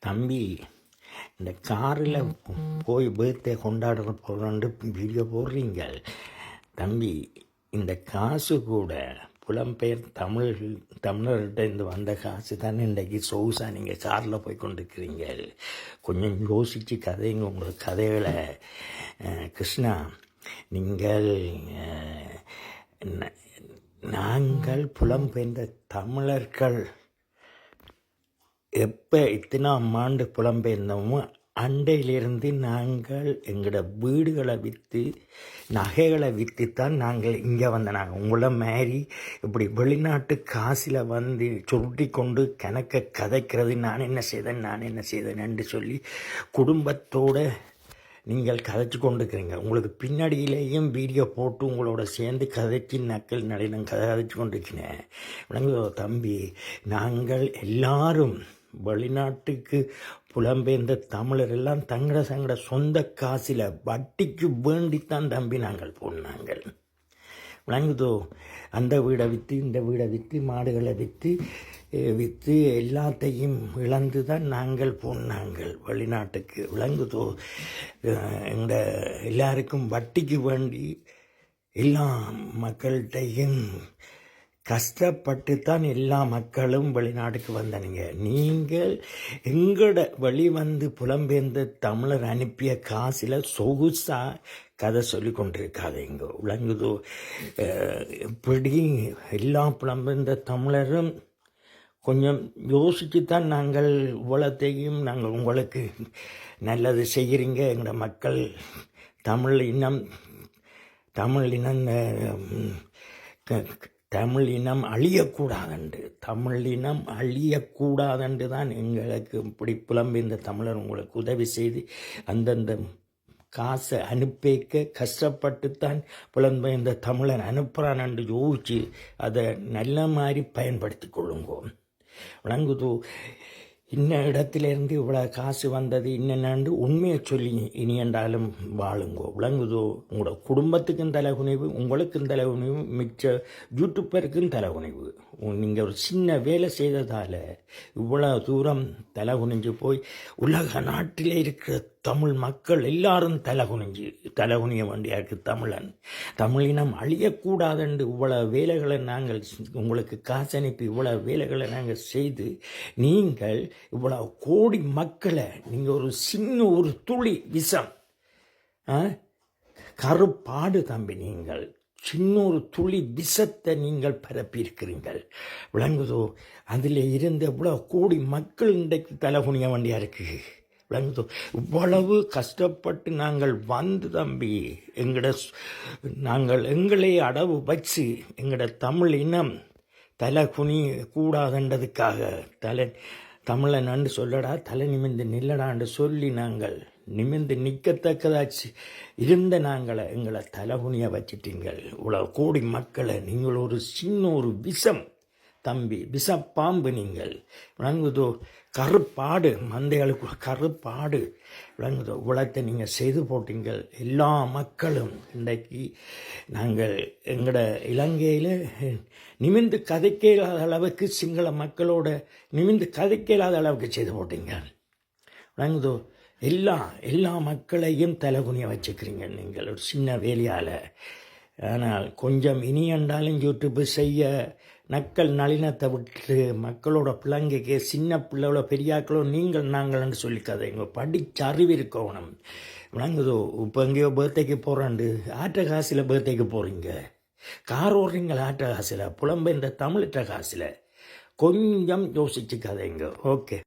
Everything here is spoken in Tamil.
தம்பி இந்த காரில் போய் பர்த்டே கொண்டாட போகிறோண்டு வீடியோ போடுறீங்க தம்பி இந்த காசு கூட புலம்பெயர் தமிழ் தமிழர்கிட்ட இருந்து வந்த காசு தானே இன்றைக்கி சொகுசாக நீங்கள் காரில் போய் கொண்டிருக்கிறீங்க கொஞ்சம் யோசித்து கதைங்க உங்கள் கதைகளை கிருஷ்ணா நீங்கள் நாங்கள் புலம்பெயர்ந்த தமிழர்கள். எப்போ இத்தனாம் ஆண்டு புலம்பெயர்ந்தோமோ அண்டையிலிருந்து நாங்கள் எங்களோட வீடுகளை விற்று நகைகளை விற்று தான் நாங்கள் இங்கே வந்த நாங்கள். உங்களை மாரி இப்படி வெளிநாட்டு காசில் வந்து சுருட்டி கொண்டு கணக்கை கதைக்கிறது நான் என்ன செய்தேன் நான் என்ன செய்தேன் என்று சொல்லி குடும்பத்தோடு நீங்கள் கதைச்சு கொண்டுக்கிறீங்க உங்களுக்கு பின்னாடியிலேயும் வீடியோ போட்டு உங்களோட சேர்ந்து கதைச்சு நக்கல் நடினம் கதை கதைச்சு கொண்டிருக்கிறேன். விளங்குதோ தம்பி நாங்கள் எல்லாரும் வெளிநாட்டுக்கு புலம்பெயர்ந்த தமிழர் எல்லாம் தங்கட சங்கட சொந்த காசில் வட்டிக்கு வேண்டித்தான் தம்பி நாங்கள் போனாங்கள் விளங்குதோ? அந்த வீடை விற்று இந்த வீடை விற்று மாடுகளை விற்று விற்று எல்லாத்தையும் இழந்து தான் நாங்கள். போனாங்கள் வெளிநாட்டுக்கு விளங்குதோ? எங்க எல்லாருக்கும் வட்டிக்கு வேண்டி எல்லா மக்கள்கிட்டையும் கஷ்டப்பட்டு தான் எல்லா மக்களும் வெளிநாட்டுக்கு வந்தனுங்க. நீங்கள் எங்களோட வழி வந்து புலம்பெயர்ந்த தமிழர் அனுப்பிய காசில் சொகுசாக கதை சொல்லி கொண்டிருக்காதீங்க. விளங்குதோ எப்படி இப்படி எல்லா புலம்பெயர்ந்த தமிழரும் கொஞ்சம் யோசித்து தான் நாங்கள் இவ்வளத்தையும் நாங்கள் உங்களுக்கு நல்லது செய்கிறீங்க. எங்களோட மக்கள் தமிழ் இனம் தமிழ் இனம் க- தமிழ் இனம் அழியக்கூடாதென்று தமிழ் இனம் அழியக்கூடாதென்று தான் எங்களுக்கு இப்படி புலம்பெயர்ந்த தமிழர் உங்களுக்கு உதவி செய்து அந்தந்த காசை அனுப்பிக்க கஷ்டப்பட்டுத்தான் புலம்பெயர்ந்த தமிழன் அனுப்புகிறான் என்று யோசிச்சு அதை நல்ல மாதிரி பயன்படுத்தி கொள்ளுங்கோ. விளங்குதோ இன்ன இடத்திலிருந்து இவ்வளோ காசு வந்தது இன்னென்னு உண்மையை சொல்லி இனி என்றாலும் வாழுங்கோ. விளங்குதோ? உங்களோட குடும்பத்துக்கும் தலைகுனிவு உங்களுக்கும் தலைகுனிவு மிச்ச யூடியூப்பருக்கும் தலைகுனிவு நீங்கள் ஒரு சின்ன வேலை செய்ததால் இவ்வளோ தூரம் தலை குனிஞ்சு போய் உலக நாட்டிலே இருக்கிற தமிழ் மக்கள் எல்லாரும் தலை குனிஞ்சு தலைகுனிய வேண்டியா வேண்டியாருக்கு தமிழன் தமிழினம் அழியக்கூடாதென்று இவ்வளோ வேலைகளை நாங்கள் உங்களுக்கு காசு அனுப்பி இவ்வளோ வேலைகளை நாங்கள் செய்து நீங்கள் இவ்வளோ கோடி மக்களை நீங்கள் ஒரு சின்ன ஒரு துளி விஷம் ஆ? கருப்பாடு தம்பி நீங்கள் சின்ன ஒரு துளி விஷத்தை நீங்கள் பரப்பியிருக்கிறீர்கள். விளங்குதோ அதில் இருந்து எவ்வளோ கோடி மக்கள் இன்றைக்கு தலைகுனிய வேண்டியா இருக்குது விளங்குதோ இவ்வளவு கஷ்டப்பட்டு நாங்கள் வந்து தம்பி எங்கட நாங்கள் எங்களை அடவு வச்சு எங்களோட தமிழ் இனம் தலை குனி கூடாதுன்றதுக்காக தலை தமிழன் சொல்லடா தலை நிமிந்து நில்லடான்னு சொல்லி நாங்கள் நிமிந்து நிற்கத்தக்கதாச்சு. இருந்த நாங்களை எங்களை தலைகுனிய வச்சிட்டீங்கள் இவ்வளோ கோடி மக்களை நீங்கள் ஒரு சின்ன ஒரு விஷம். தம்பி விஷப்பாம்பு நீங்கள். விளங்குதோ கருப்பாடு மந்தைகளுக்கு கருப்பாடு. விளங்குதோ உலகத்தை நீங்கள் செய்து போட்டீங்கள். எல்லா மக்களும் இன்றைக்கு நாங்கள் எங்களோட இலங்கையில் நிமிந்து கதைக்க இல்லாத அளவுக்கு சிங்கள மக்களோட நிமிந்து கதைக்க இல்லாத அளவுக்கு செய்து போட்டீங்க விளங்குதோ எல்லா எல்லா மக்களையும் தலைகுனிய வச்சுக்கிறீங்க நீங்கள். ஒரு சின்ன வேலையால். ஆனால் கொஞ்சம் இனி என்றாலும் யூடியூப் செய்ய நக்கல் நளினத்தை விட்டு மக்களோட பிள்ளைங்களுக்கு சின்ன பிள்ளைகளோ பெரியாக்களோ நீங்கள் நாங்கள்னு சொல்லிக்காதீங்க படிச்சு அறிவு இருக்கணும் விளங்குதோ இப்போ எங்கேயோ பர்த்டேக்கு போகிறாண்டு ஆற்ற காசில் பர்த்டேக்கு போகிறீங்க கார் ஓடுறீங்க ஆற்ற காசில்? புலம்பெயர்ந்த தமிழற்ற காசில். கொஞ்சம் யோசிச்சுக்காதீங்க ஓகே